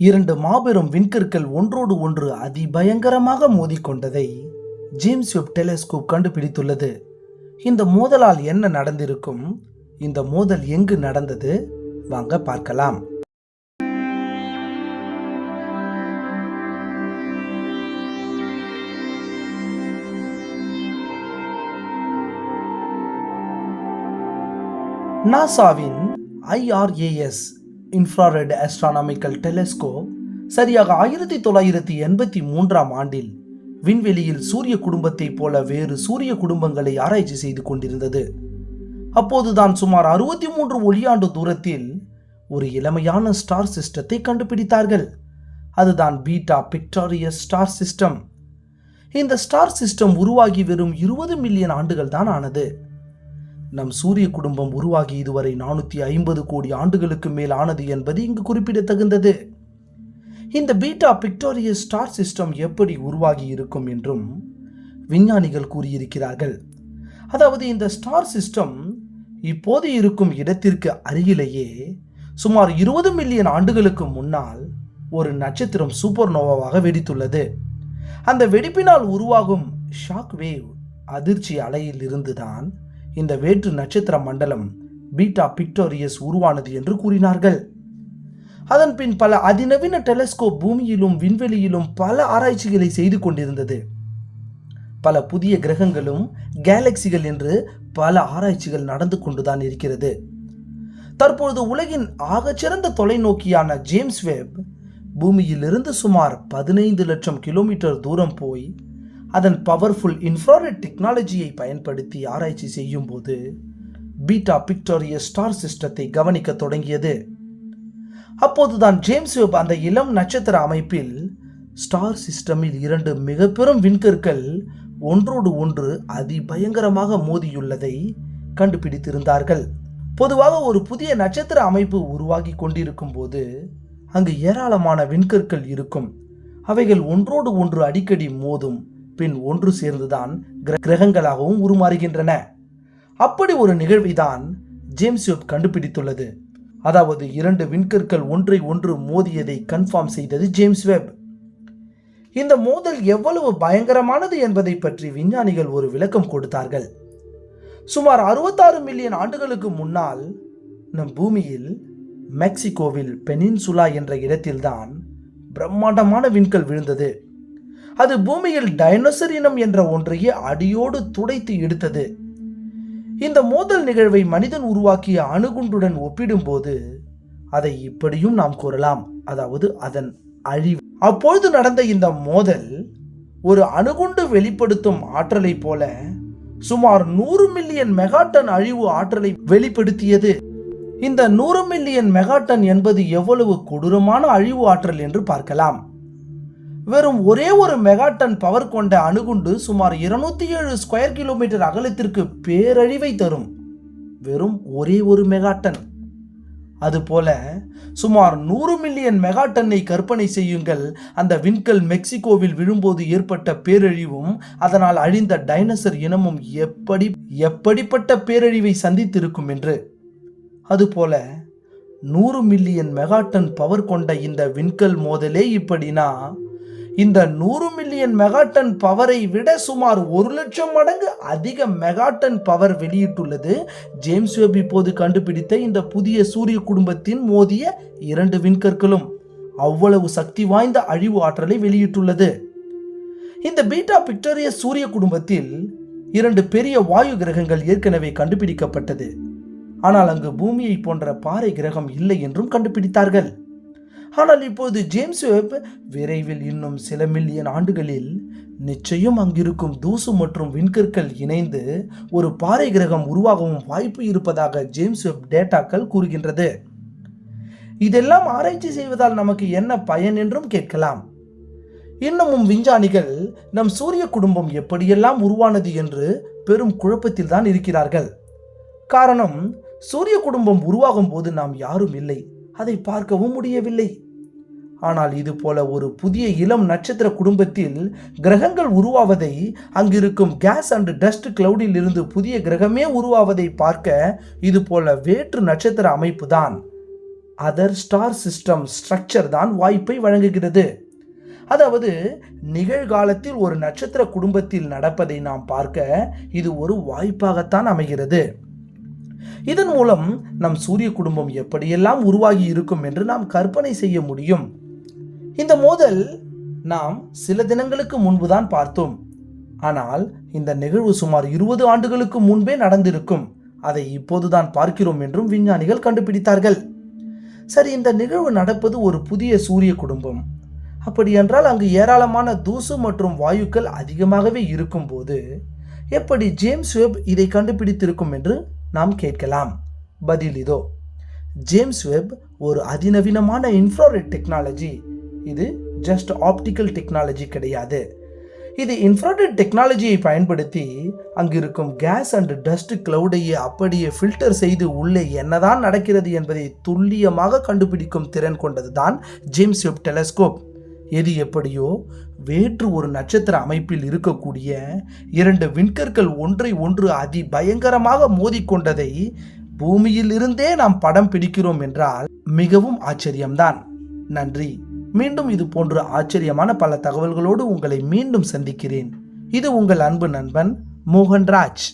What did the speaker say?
இரண்டு மாபெரும் விண்கற்கள் ஒன்றோடு ஒன்று அதிபயங்கரமாக மோதிக்கொண்டதை ஜேம்ஸ் வெப் டெலிஸ்கோப் கண்டுபிடித்துள்ளது. இந்த மோதலால் என்ன நடந்திருக்கும்? இந்த மோதல் எங்கு நடந்தது? வாங்க பார்க்கலாம். நாசாவின் ஐஆர்ஏஎஸ் இன்ஃப்ராரெட் ஆஸ்ட்ரானாமிக்கல் டெலிஸ்கோப் சரியாக ஆயிரத்தி தொள்ளாயிரத்தி எண்பத்தி மூன்றாம் ஆண்டில் விண்வெளியில் சூரிய குடும்பத்தைப் போல வேறு சூரிய குடும்பங்களை ஆராய்ச்சி செய்து கொண்டிருந்தது. அப்போதுதான் சுமார் அறுபத்தி மூன்று ஒளியாண்டு தூரத்தில் ஒரு இளமையான ஸ்டார் சிஸ்டத்தை கண்டுபிடித்தார்கள். அதுதான் பீட்டா பிக்டாரியஸ் ஸ்டார் சிஸ்டம் இந்த ஸ்டார் சிஸ்டம் உருவாகி வெறும் இருபது மில்லியன் ஆண்டுகள் தான் ஆனது. நம் சூரிய குடும்பம் உருவாகி இதுவரை நானூற்றி ஐம்பது கோடி ஆண்டுகளுக்கு மேல் ஆனது என்பது இங்கு குறிப்பிடத்தகுந்தது. இந்த பீட்டா பிக்டோரியஸ் ஸ்டார் சிஸ்டம் எப்படி உருவாகி இருக்கும் என்றும் விஞ்ஞானிகள் கூறியிருக்கிறார்கள். அதாவது இந்த ஸ்டார் சிஸ்டம் இப்போது இருக்கும் இடத்திற்கு அருகிலேயே சுமார் இருபது மில்லியன் ஆண்டுகளுக்கு முன்னால் ஒரு நட்சத்திரம் சூப்பர் நோவாவாக வெடித்துள்ளது. அந்த வெடிப்பினால் உருவாகும் ஷாக் வேவ் அதிர்ச்சி அலையில் இருந்துதான் இந்த வேற்று நட்சத்திர மண்டலம் பீட்டா பிக்டோரியஸ் உருவானது என்று கூறினார்கள். அதன் பின் பல அதிநவீன டெலஸ்கோப் பூமியிலும் விண்வெளியிலும் பல ஆராய்ச்சிகளை செய்து கொண்டிருந்தது. பல புதிய கிரகங்களும் கேலக்சிகள் என்று பல ஆராய்ச்சிகள் நடந்து கொண்டுதான் இருக்கிறது. தற்பொழுது உலகின் ஆகச்சிறந்த தொலைநோக்கியான ஜேம்ஸ் வெப் பூமியிலிருந்து சுமார் பதினைந்து லட்சம் கிலோமீட்டர் தூரம் போய் அதன் பவர்ஃபுல் இன்ஃப்ராரெட் டெக்னாலஜியை பயன்படுத்தி ஆராய்ச்சி செய்யும் போது பீட்டா பிக்டோரிய ஸ்டார் சிஸ்டத்தை கவனிக்க தொடங்கியது. அப்போதுதான் ஜேம்ஸ் வெப் அந்த இளம் நட்சத்திர அமைப்பில் ஸ்டார் சிஸ்டமில் இரண்டு மிக பெரும் விண்கற்கள் ஒன்றோடு ஒன்று அதிபயங்கரமாக மோதியுள்ளதை கண்டுபிடித்திருந்தார்கள். பொதுவாக ஒரு புதிய நட்சத்திர அமைப்பு உருவாகி கொண்டிருக்கும் போது அங்கு ஏராளமான விண்கற்கள் இருக்கும். அவைகள் ஒன்றோடு ஒன்று அடிக்கடி மோதும். பின் ஒன்று சேர்ந்துதான் கிர- கிரகங்களாகவும் உருமாறுகின்றன. அப்படி ஒரு நிகழ்வை தான் ஜேம்ஸ் வெப் கண்டுபிடித்துள்ளது. அதாவது இரண்டு விண்கற்கள் ஒன்றை ஒன்று மோதியதை கன்ஃபார்ம் செய்தது ஜேம்ஸ் வெப். இந்த மோதல் எவ்வளவு பயங்கரமானது என்பதை பற்றி விஞ்ஞானிகள் ஒரு விளக்கம் கொடுத்தார்கள். சுமார் அறுபத்தாறு மில்லியன் ஆண்டுகளுக்கு முன்னால் நம் பூமியில் மெக்சிகோவில் பெனின்சுலா என்ற இடத்தில்தான் பிரம்மாண்டமான விண்கல் விழுந்தது. அது பூமியில் டைனோசர் இனம் என்ற ஒன்றையே அடியோடு துடைத்து எடுத்தது. இந்த மோதல் நிகழ்வை மனிதன் உருவாக்கிய அணுகுண்டுடன் ஒப்பிடும்போது அதை இப்படியும் நாம் கூறலாம். அதாவது அதன் அழிவு. அப்பொழுது நடந்த இந்த மோதல் ஒரு அணுகுண்டு வெளிப்படுத்தும் ஆற்றலை போல சுமார் நூறு மில்லியன் மெகாட்டன் அழிவு ஆற்றலை வெளிப்படுத்தியது. இந்த நூறு மில்லியன் மெகாட்டன் என்பது எவ்வளவு கொடூரமான அழிவு ஆற்றல் என்று பார்க்கலாம். வெறும் ஒரே ஒரு மெகாட்டன் பவர் கொண்ட அணுகுண்டு சுமார் இருநூத்தி ஏழு ஸ்கொயர் கிலோமீட்டர் அகலத்திற்கு பேரழிவை தரும். வெறும் ஒரே ஒரு மெகாட்டன் அதுபோல சுமார் நூறு மில்லியன் மெகாட்டனை கற்பனை செய்யுங்கள். அந்த விண்கல் மெக்சிகோவில் விழும்போது ஏற்பட்ட பேரழிவும் அதனால் அழிந்த டைனோசர் இனமும் எப்படி எப்படிப்பட்ட பேரழிவை சந்தித்திருக்கும் என்று. அதுபோல நூறு மில்லியன் மெகாட்டன் பவர் கொண்ட இந்த விண்கல் மோதலே இப்படினா இந்த நூறு மில்லியன் மெகாட்டன் பவரை விட சுமார் ஒரு லட்சம் மடங்கு அதிக மெகாட்டன் பவர் வெளியிட்டுள்ளது. ஜேம்ஸ் வெப் இப்போது கண்டுபிடித்த இந்த புதிய சூரிய குடும்பத்தின் மோதிய இரண்டு விண்கற்களும் அவ்வளவு சக்தி வாய்ந்த அழிவு ஆற்றலை வெளியிட்டுள்ளது. இந்த பீட்டா பிக்டோரிய சூரிய குடும்பத்தில் இரண்டு பெரிய வாயு கிரகங்கள் ஏற்கனவே கண்டுபிடிக்கப்பட்டது. ஆனால் அங்கு பூமியை போன்ற பாறை கிரகம் இல்லை என்றும் கண்டுபிடித்தார்கள். ஆனால் இப்போது ஜேம்ஸ் வெப் விரைவில் இன்னும் சில மில்லியன் ஆண்டுகளில் நிச்சயம் அங்கிருக்கும் தூசு மற்றும் விண்கற்கள் இணைந்து ஒரு பாறை கிரகம் உருவாகவும் வாய்ப்பு இருப்பதாக ஜேம்ஸ் வெப் டேட்டாக்கள் கூறுகின்றது. இதெல்லாம் ஆராய்ச்சி செய்வதால் நமக்கு என்ன பயன் என்றும் கேட்கலாம். இன்னமும் விஞ்ஞானிகள் நம் சூரிய குடும்பம் எப்படியெல்லாம் உருவானது என்று பெரும் குழப்பத்தில் தான் இருக்கிறார்கள். காரணம் சூரிய குடும்பம் உருவாகும் போது நாம் யாரும் இல்லை. அதை பார்க்கவும் முடியவில்லை. ஆனால் இது போல ஒரு புதிய இளம் நட்சத்திர குடும்பத்தில் கிரகங்கள் உருவாவதை அங்கிருக்கும் கேஸ் அண்ட் டஸ்ட் கிளவுடில் இருந்து புதிய கிரகமே உருவாவதை பார்க்க இது போல வேற்று நட்சத்திர அமைப்பு தான் அதர் ஸ்டார் சிஸ்டம் ஸ்ட்ரக்சர் தான் வாய்ப்பை வழங்குகிறது. அதாவது நிகழ்காலத்தில் ஒரு நட்சத்திர குடும்பத்தில் நடப்பதை நாம் பார்க்க இது ஒரு வாய்ப்பாகத்தான் அமைகிறது. இதன் மூலம் நம் சூரிய குடும்பம் எப்படியெல்லாம் உருவாகி இருக்கும் என்று நாம் கற்பனை செய்ய முடியும். இந்த மோதல் நாம் சில தினங்களுக்கு முன்புதான் பார்த்தோம். ஆனால் இந்த நிகழ்வு சுமார் இருபது ஆண்டுகளுக்கு முன்பே நடந்திருக்கும். அதை இப்போதுதான் பார்க்கிறோம் என்றும் விஞ்ஞானிகள் கண்டுபிடித்தார்கள். சரி இந்த நிகழ்வு நடப்பது ஒரு புதிய சூரிய குடும்பம். அப்படியென்றால் அங்கு ஏராளமான தூசு மற்றும் வாயுக்கள் அதிகமாகவே இருக்கும்போது எப்படி ஜேம்ஸ் வெப் இதை கண்டுபிடித்திருக்கும் என்று நாம் கேட்கலாம். பதில் இதோ. ஜேம்ஸ் வெப் ஒரு அதிநவீனமான இன்ஃப்ராரெட் டெக்னாலஜி. இது ஜஸ்ட் ஆப்டிக்கல் டெக்னாலஜி கிடையாது. இது இன்ஃப்ராரெட் டெக்னாலஜியை பயன்படுத்தி அங்கிருக்கும் கேஸ் அண்ட் டஸ்ட் கிளவுடையே அப்படியே ஃபில்டர் செய்து உள்ளே என்னதான் நடக்கிறது என்பதை துல்லியமாக கண்டுபிடிக்கும் திறன் கொண்டது தான் ஜேம்ஸ் வெப் டெலஸ்கோப் எது எப்படியோ வேற்று ஒரு நட்சத்திர அமைப்பில் இருக்கக்கூடிய இரண்டு விண்கற்கள் ஒன்றை ஒன்று அதி பயங்கரமாக மோதிக்கொண்டதை பூமியிலிருந்தே நாம் படம் பிடிக்கிறோம் என்றால் மிகவும் ஆச்சரியம்தான். நன்றி. மீண்டும் இது போன்ற ஆச்சரியமான பல தகவல்களோடு உங்களை மீண்டும் சந்திக்கிறேன். இது உங்கள் அன்பு நண்பன் மோகன்ராஜ்.